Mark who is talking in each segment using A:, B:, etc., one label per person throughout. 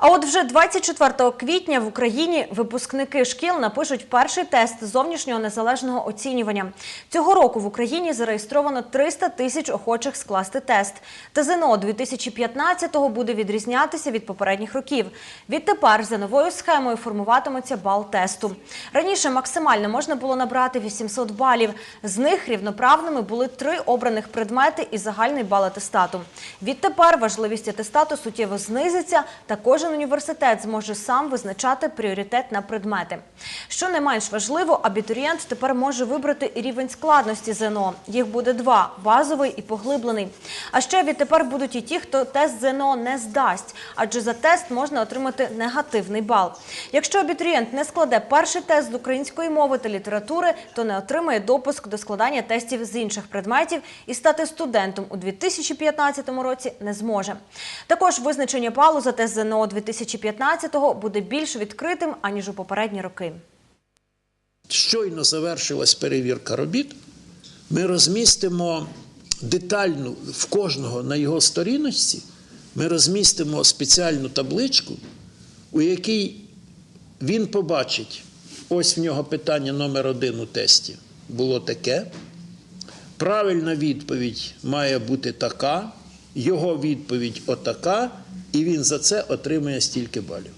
A: А от вже 24 квітня в Україні випускники шкіл напишуть перший тест зовнішнього незалежного оцінювання. Цього року в Україні зареєстровано 300 тисяч охочих скласти тест. ТЗНО 2015-го буде відрізнятися від попередніх років. Відтепер за новою схемою формуватиметься бал тесту. Раніше максимально можна було набрати 800 балів. З них рівноправними були три обраних предмети і загальний бал атестату. Відтепер важливість атестату суттєво знизиться, та кожен університет зможе сам визначати пріоритет на предмети. Що не менш важливо, абітурієнт тепер може вибрати рівень складності ЗНО. Їх буде два базовий і поглиблений. А ще відтепер будуть і ті, хто тест ЗНО не здасть, адже за тест можна отримати негативний бал. Якщо абітурієнт не складе перший тест з української мови та літератури, то не отримає допуск до складання тестів з інших предметів і стати студентом у 2015 році не зможе. Також визначення балу за тест ЗНО 2015 буде більш відкритим аніж у попередні роки.
B: Щойно завершилась перевірка робіт. Ми розмістимо детальну в кожного на його сторіночці. Ми розмістимо спеціальну табличку, у якій він побачить, ось в нього питання номер один у тесті було таке. Правильна відповідь має бути така, його відповідь отака, і він за це отримує стільки балів.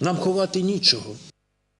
B: Нам ховати нічого.